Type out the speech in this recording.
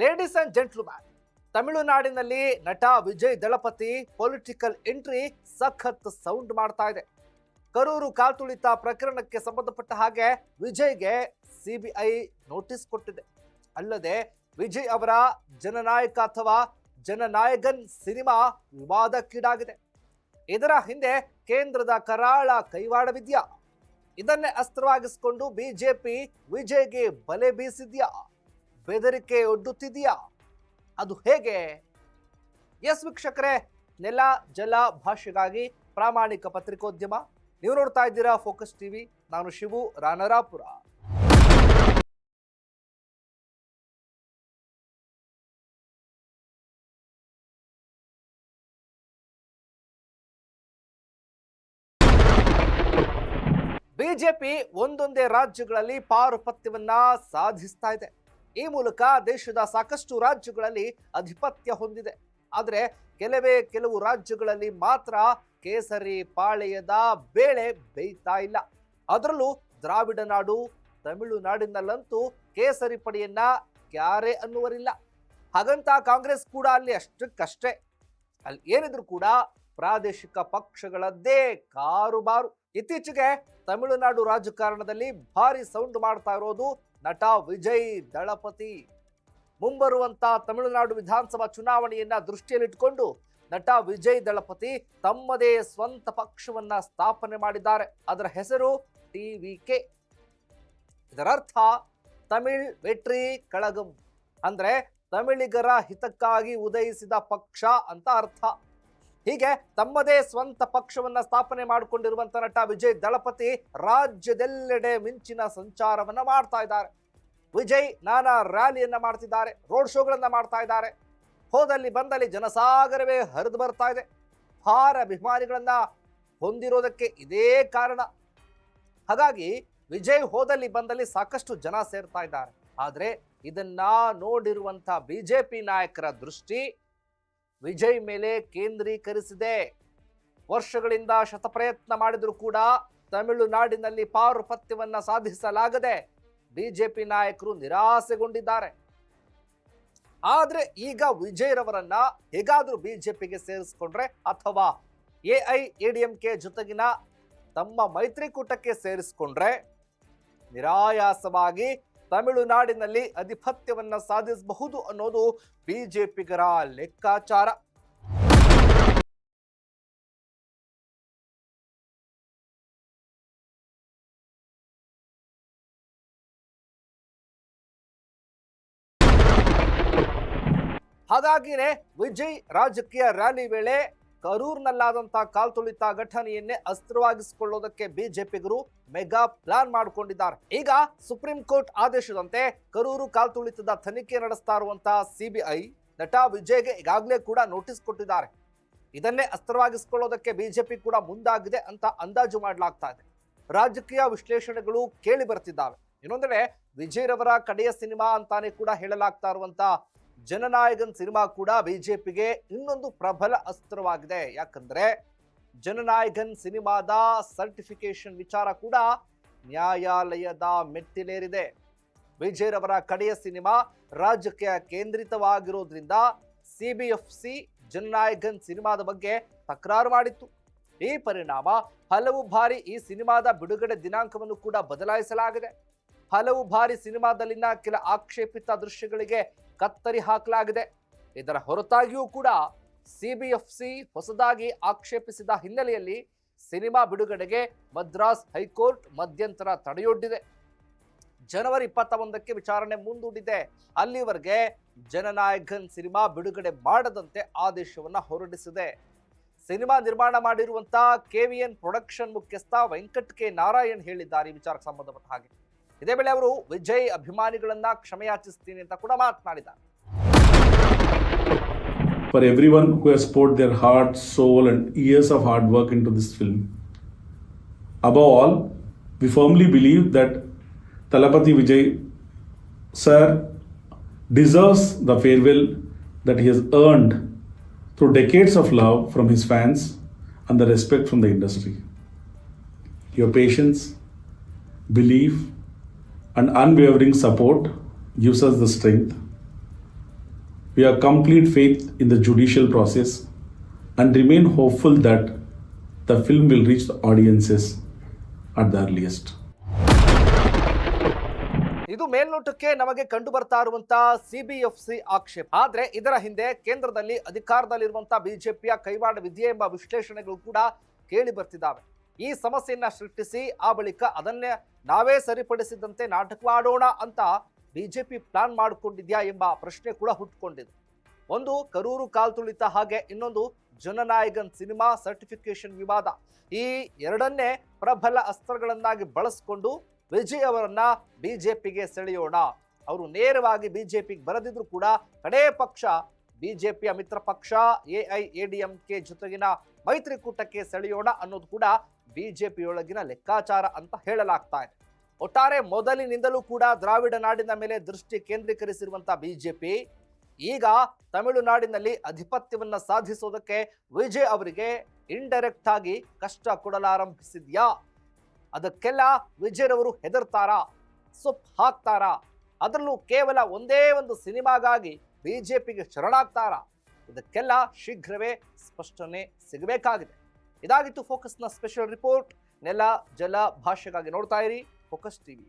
Ladies and gentleman ತಮಿಳುನಾಡಿನಲ್ಲಿ ನಟ Vijay Thalapathy political entry ಸಖತ್ ಸೌಂಡ್ ಮಾಡ್ತಾ ಇದೆ. ಕರೂರು ಕಾಲ್ತುಳಿತ ಪ್ರಕರಣಕ್ಕೆ ಸಂಬಂಧಪಟ್ಟ ಹಾಗೆ ವಿಜಯ್ಗೆ ಸಿಬಿಐ ನೋಟಿಸ್ ಕೊಟ್ಟಿದೆ. ಅಲ್ಲದೆ ವಿಜಯ್ ಅವರ ಜನನಾಯಕ ಅಥವಾ ಜನನಾಯಕನ್ ಸಿನಿಮಾ ವಿವಾದಕ್ಕೀಡಾಗಿದೆ. ಇದರ ಹಿಂದೆ ಕೇಂದ್ರದ ಕರಾಳ ಕೈವಾಡವಿದ್ಯಾ ಇದನ್ನೇ ಅಸ್ತ್ರವಾಗಿಸಿಕೊಂಡು ಬಿಜೆಪಿ ವಿಜಯ್ಗೆ ಬಲೆ ಬೀಸಿದ್ಯಾ? ಬೆದರಿಕೆ ಒಡ್ಡುತ್ತಿದೆಯಾ? ಅದು ಹೇಗೆ? ಎಸ್ ವೀಕ್ಷಕರೇ, ನೆಲ, ಜಲ ಭಾಷೆಗಾಗಿ ಪ್ರಾಮಾಣಿಕ ಪತ್ರಿಕೋದ್ಯಮ. ನೀವು ನೋಡ್ತಾ ಇದ್ದೀರಾ ಫೋಕಸ್ ಟಿವಿ. ನಾನು ಶಿವು ರಾನರಾಪುರ ಬಿಜೆಪಿ ಒಂದೊಂದೇ ರಾಜ್ಯಗಳಲ್ಲಿ ಪಾರುಪತ್ಯವನ್ನ ಸಾಧಿಸ್ತಾ ಇದೆ. ಈ ಮೂಲಕ ದೇಶದ ಸಾಕಷ್ಟು ರಾಜ್ಯಗಳಲ್ಲಿ ಅಧಿಪತ್ಯ ಹೊಂದಿದೆ. ಆದರೆ ಕೆಲವೇ ಕೆಲವು ರಾಜ್ಯಗಳಲ್ಲಿ ಮಾತ್ರ ಕೇಸರಿ ಪಾಳೆಯದ ಬೇಳೆ ಬೇಯ್ತಾ ಇಲ್ಲ. ಅದರಲ್ಲೂ ದ್ರಾವಿಡ ನಾಡು, ತಮಿಳುನಾಡಿನಲ್ಲಂತೂ ಕೇಸರಿ ಪಡೆಯನ್ನ ಕ್ಯಾರೆ ಅನ್ನುವರಿಲ್ಲ. ಹಾಗಂತ ಕಾಂಗ್ರೆಸ್ ಕೂಡ ಅಲ್ಲಿ ಅಷ್ಟಕ್ಕಷ್ಟೇ. ಅಲ್ಲಿ ಏನಿದ್ರು ಕೂಡ ಪ್ರಾದೇಶಿಕ ಪಕ್ಷಗಳದ್ದೇ ಕಾರುಬಾರು. ಇತ್ತೀಚೆಗೆ ತಮಿಳುನಾಡು ರಾಜಕಾರಣದಲ್ಲಿ ಭಾರಿ ಸೌಂಡ್ ಮಾಡ್ತಾ ಇರೋದು ನಟ ವಿಜಯ್ ದಳಪತಿ. ಮುಂಬರುವಂತ ತಮಿಳುನಾಡು ವಿಧಾನಸಭಾ ಚುನಾವಣೆಯನ್ನ ದೃಷ್ಟಿಯಲ್ಲಿಟ್ಟುಕೊಂಡು ನಟ ವಿಜಯ್ ದಳಪತಿ ತಮ್ಮದೇ ಸ್ವಂತ ಪಕ್ಷವನ್ನ ಸ್ಥಾಪನೆ ಮಾಡಿದ್ದಾರೆ. ಅದರ ಹೆಸರು ಟಿ ವಿ ಕೆ. ಇದರರ್ಥ ತಮಿಳ್ ವೆಟ್ರಿ ಕಳಗಂ. ಅಂದ್ರೆ ತಮಿಳಿಗರ ಹಿತಕ್ಕಾಗಿ ಉದಯಿಸಿದ ಪಕ್ಷ ಅಂತ ಅರ್ಥ. ಹೀಗೆ ತಮ್ಮದೇ ಸ್ವಂತ ಪಕ್ಷವನ್ನ ಸ್ಥಾಪನೆ ಮಾಡಿಕೊಂಡಿರುವಂತ ನಟ ವಿಜಯ್ ದಳಪತಿ ರಾಜ್ಯದೆಲ್ಲೆಡೆ ಮಿಂಚಿನ ಸಂಚಾರವನ್ನ ಮಾಡ್ತಾ ಇದ್ದಾರೆ. ವಿಜಯ್ ನಾನಾ ರ್ಯಾಲಿಯನ್ನ ಮಾಡ್ತಿದ್ದಾರೆ, ರೋಡ್ ಶೋಗಳನ್ನ ಮಾಡ್ತಾ ಇದ್ದಾರೆ. ಹೋದಲ್ಲಿ ಬಂದಲ್ಲಿ ಜನಸಾಗರವೇ ಹರಿದು ಬರ್ತಾ ಇದೆ. ಭಾರ ಅಭಿಮಾನಿಗಳನ್ನ ಹೊಂದಿರೋದಕ್ಕೆ ಇದೇ ಕಾರಣ. ಹಾಗಾಗಿ ವಿಜಯ್ ಹೋದಲ್ಲಿ ಬಂದಲ್ಲಿ ಸಾಕಷ್ಟು ಜನ ಸೇರ್ತಾ ಇದ್ದಾರೆ. ಆದರೆ ಇದನ್ನ ನೋಡಿರುವಂತ ಬಿಜೆಪಿ ನಾಯಕರ ದೃಷ್ಟಿ ವಿಜಯ್ ಮೇಲೆ ಕೇಂದ್ರೀಕರಿಸಿದೆ. ವರ್ಷಗಳಿಂದ ಶತಪ್ರಯತ್ನ ಮಾಡಿದರೂ ಕೂಡ ತಮಿಳುನಾಡಿನಲ್ಲಿ ಪಾರುಪತ್ಯವನ್ನು ಸಾಧಿಸಲಾಗದೆ ಬಿಜೆಪಿ ನಾಯಕರು ನಿರಾಸೆಗೊಂಡಿದ್ದಾರೆ. ಆದರೆ ಈಗ ವಿಜಯ್ರವರನ್ನ ಹೇಗಾದರೂ ಬಿಜೆಪಿಗೆ ಸೇರಿಸಿಕೊಂಡ್ರೆ ಅಥವಾ A I, A D M K ಜೊತೆಗಿನ ತಮ್ಮ ಮೈತ್ರಿಕೂಟಕ್ಕೆ ಸೇರಿಸಿಕೊಂಡ್ರೆ ನಿರಾಯಾಸವಾಗಿ ತಮಿಳುನಾಡಿನಲ್ಲಿ ಅಧಿಪತ್ಯವನ್ನ ಸಾಧಿಸಬಹುದು ಅನ್ನೋದು ಬಿಜೆಪಿಗರ ಲೆಕ್ಕಾಚಾರ. ಹಾಗಾಗಿನೇ ವಿಜಯ್ ರಾಜಕೀಯ ರ್ಯಾಲಿ ವೇಳೆ ಕರೂರ್ನಲ್ಲಾದಂತ ಕಾಲ್ತುಳಿತ ಘಟನೆಯನ್ನೇ ಅಸ್ತ್ರವಾಗಿಸಿಕೊಳ್ಳೋದಕ್ಕೆ ಬಿಜೆಪಿಗರು ಮೆಗಾ ಪ್ಲಾನ್ ಮಾಡಿಕೊಂಡಿದ್ದಾರೆ. ಈಗ ಸುಪ್ರೀಂ ಕೋರ್ಟ್ ಆದೇಶದಂತೆ ಕರೂರು ಕಾಲ್ತುಳಿತದ ತನಿಖೆ ನಡೆಸ್ತಾ ಇರುವಂತಹ ಸಿಬಿಐ ನಟ ವಿಜಯ್ಗೆ ಈಗಾಗಲೇ ಕೂಡ ನೋಟಿಸ್ ಕೊಟ್ಟಿದ್ದಾರೆ. ಇದನ್ನೇ ಅಸ್ತ್ರವಾಗಿಸಿಕೊಳ್ಳೋದಕ್ಕೆ ಬಿಜೆಪಿ ಕೂಡ ಮುಂದಾಗಿದೆ ಅಂತ ಅಂದಾಜು ಮಾಡಲಾಗ್ತಾ ಇದೆ. ರಾಜಕೀಯ ವಿಶ್ಲೇಷಣೆಗಳು ಕೇಳಿ ಬರ್ತಿದ್ದಾವೆ ಇನ್ನೊಂದೆಡೆ ವಿಜಯ್ ರವರ ಕಡೆಯ ಸಿನಿಮಾ ಅಂತಾನೆ ಕೂಡ ಹೇಳಲಾಗ್ತಾ ಇರುವಂತ ಜನನಾಯಕನ್ ಸಿನಿಮಾ ಕೂಡ ಬಿಜೆಪಿಗೆ ಇನ್ನೊಂದು ಪ್ರಬಲ ಅಸ್ತ್ರವಾಗಿದೆ. ಯಾಕಂದ್ರೆ ಜನನಾಯಕನ್ ಸಿನಿಮಾದ ಸರ್ಟಿಫಿಕೇಶನ್ ವಿಚಾರ ಕೂಡ ನ್ಯಾಯಾಲಯದ ಮೆಟ್ಟಿಲೇರಿದೆ. ವಿಜಯರವರ ಕಡೆಯ ಸಿನಿಮಾ ರಾಜಕೀಯ ಕೇಂದ್ರಿತವಾಗಿರೋದ್ರಿಂದ ಸಿಬಿಎಫ್ಸಿ ಜನನಾಯಕನ್ ಸಿನಿಮಾದ ಬಗ್ಗೆ ತಕರಾರು ಮಾಡಿತ್ತು. ಈ ಪರಿಣಾಮ ಹಲವು ಬಾರಿ ಈ ಸಿನಿಮಾದ ಬಿಡುಗಡೆ ದಿನಾಂಕವನ್ನು ಕೂಡ ಬದಲಾಯಿಸಲಾಗಿದೆ. ಹಲವು ಬಾರಿ ಸಿನಿಮಾದಲ್ಲಿನ ಕೆಲ ಆಕ್ಷೇಪಿತ ದೃಶ್ಯಗಳಿಗೆ ಕತ್ತರಿ ಹಾಕಲಾಗಿದೆ. ಇದರ ಹೊರತಾಗಿಯೂ ಕೂಡ ಸಿಬಿಎಫ್ಸಿ ಹೊಸದಾಗಿ ಆಕ್ಷೇಪಿಸಿದ ಹಿನ್ನೆಲೆಯಲ್ಲಿ ಸಿನಿಮಾ ಬಿಡುಗಡೆಗೆ ಮದ್ರಾಸ್ ಹೈಕೋರ್ಟ್ ಮಧ್ಯಂತರ ತಡೆಯೊಡ್ಡಿದೆ. ಜನವರಿ ಇಪ್ಪತ್ತ ಒಂದಕ್ಕೆ ವಿಚಾರಣೆ ಮುಂದೂಡಿದೆ. ಅಲ್ಲಿವರೆಗೆ ಜನನಾಯಕನ್ ಸಿನಿಮಾ ಬಿಡುಗಡೆ ಮಾಡದಂತೆ ಆದೇಶವನ್ನ ಹೊರಡಿಸಿದೆ. ಸಿನಿಮಾ ನಿರ್ಮಾಣ ಮಾಡಿರುವಂತಹ ಕೆವಿಎನ್ ಪ್ರೊಡಕ್ಷನ್ ಮುಖ್ಯಸ್ಥ ವೆಂಕಟ್ ಕೆ ನಾರಾಯಣ್ ಹೇಳಿದ್ದಾರೆ ಈ ವಿಚಾರಕ್ಕೆ ಸಂಬಂಧಪಟ್ಟ ಹಾಗೆ. ಇದೇ ವೇಳೆ ಅವರು ವಿಜಯ್ ಅಭಿಮಾನಿಗಳನ್ನ ಕ್ಷಮೆಯಾಚಿಸ್ತೀನಿ ಅಂತ ಕೂಡ ಮಾತನಾಡಿದ್ದಾರೆ for everyone who has poured their heart, soul, and years of hard work into this film. Above all, we firmly believe that Talapati Vijay sir deserves the farewell that he has earned through decades of love from his fans and the respect from the industry. Your patience, belief, and unwavering support gives us the strength We have complete faith in the judicial process and remain hopeful that the film will reach the audiences at the earliest. ಇದು ಮೇಲ್ನೋಟಕ್ಕೆ ನಮಗೆ ಕಂಡು ಬರ್ತಾ ಇರುವಂತಹ CBFC ಆಕ್ಷೇಪ ಆದ್ರೆ ಇದರ ಹಿಂದೆ ಕೇಂದ್ರದಲ್ಲಿ ಅಧಿಕಾರದಲ್ಲಿರುವಂತಹ ಬಿಜೆಪಿಯ ಕೈವಾಡ ವಿದ್ಯೆ ಎಂಬ ವಿಶ್ಲೇಷಣೆಗಳು ಕೂಡ ಕೇಳಿ ಬರ್ತಿದ್ದಾವೆ ಈ ಸಮಸ್ಯೆಯನ್ನ ಸೃಷ್ಟಿಸಿ, ಆ ಬಳಿಕ ಅದನ್ನೇ ನಾವೇ ಸರಿಪಡಿಸಿದಂತೆ ನಾಟಕವಾಡೋಣ ಅಂತ ಬಿಜೆಪಿ ಪ್ಲಾನ್ ಮಾಡಿಕೊಂಡಿದ್ಯಾ ಎಂಬ ಪ್ರಶ್ನೆ ಕೂಡ ಹುಟ್ಟುಕೊಂಡಿದೆ ಒಂದು ಕರೂರು ಕಾಲ್ತುಳಿತ ಹಾಗೆ ಇನ್ನೊಂದು ಜನನಾಯಕನ್ ಸಿನಿಮಾ ಸರ್ಟಿಫಿಕೇಶನ್ ವಿವಾದ. ಈ ಎರಡನ್ನೇ ಪ್ರಬಲ ಅಸ್ತ್ರಗಳನ್ನಾಗಿ ಬಳಸಿಕೊಂಡು ವಿಜಯ್ ಅವರನ್ನ ಬಿಜೆಪಿಗೆ ಸೆಳೆಯೋಣ. ಅವರು ನೇರವಾಗಿ ಬಿಜೆಪಿಗೆ ಬರದಿದ್ರು ಕೂಡ ಕಡೇ ಪಕ್ಷ ಬಿಜೆಪಿಯ ಮಿತ್ರ ಪಕ್ಷ ಎಐಎಡಿಎಂಕೆ ಜೊತೆಗಿನ ಮೈತ್ರಿಕೂಟಕ್ಕೆ ಸೆಳೆಯೋಣ ಅನ್ನೋದು ಕೂಡ ಬಿಜೆಪಿಯೊಳಗಿನ ಲೆಕ್ಕಾಚಾರ ಅಂತ ಹೇಳಲಾಗ್ತಾ ಇದೆ. ಒಟ್ಟಾರೆ ಮೊದಲಿನಿಂದಲೂ ಕೂಡ ದ್ರಾವಿಡ ನಾಡಿನ ಮೇಲೆ ದೃಷ್ಟಿ ಕೇಂದ್ರೀಕರಿಸಿರುವಂತಹ ಬಿಜೆಪಿ, ಈಗ ತಮಿಳುನಾಡಿನಲ್ಲಿ ಅಧಿಪತ್ಯವನ್ನು ಸಾಧಿಸೋದಕ್ಕೆ ವಿಜಯ್ ಅವರಿಗೆ ಇಂಡೈರೆಕ್ಟ್ ಆಗಿ ಕಷ್ಟ ಕೊಡಲಾರಂಭಿಸಿದ್ಯಾ? ಅದಕ್ಕೆಲ್ಲ ವಿಜಯರವರು ಹೆದರ್ತಾರಾ? ಸೊಪ್ಪು ಹಾಕ್ತಾರಾ? ಅದರಲ್ಲೂ ಕೇವಲ ಒಂದೇ ಒಂದು ಸಿನಿಮಾಗಾಗಿ ಬಿಜೆಪಿಗೆ ಶರಣಾಗ್ತಾರಾ? ಇದಕ್ಕೆಲ್ಲ ಶೀಘ್ರವೇ ಸ್ಪಷ್ಟನೆ ಸಿಗಬೇಕಾಗಿದೆ. ಇದಾಗಿತ್ತು ಫೋಕಸ್ನ ಸ್ಪೆಷಲ್ ರಿಪೋರ್ಟ್ ನೆಲ ಜಲ ಭಾಷೆಗಾಗಿ ನೋಡ್ತಾ ಇರಿ ಫೋಕಸ್ ಟಿವಿ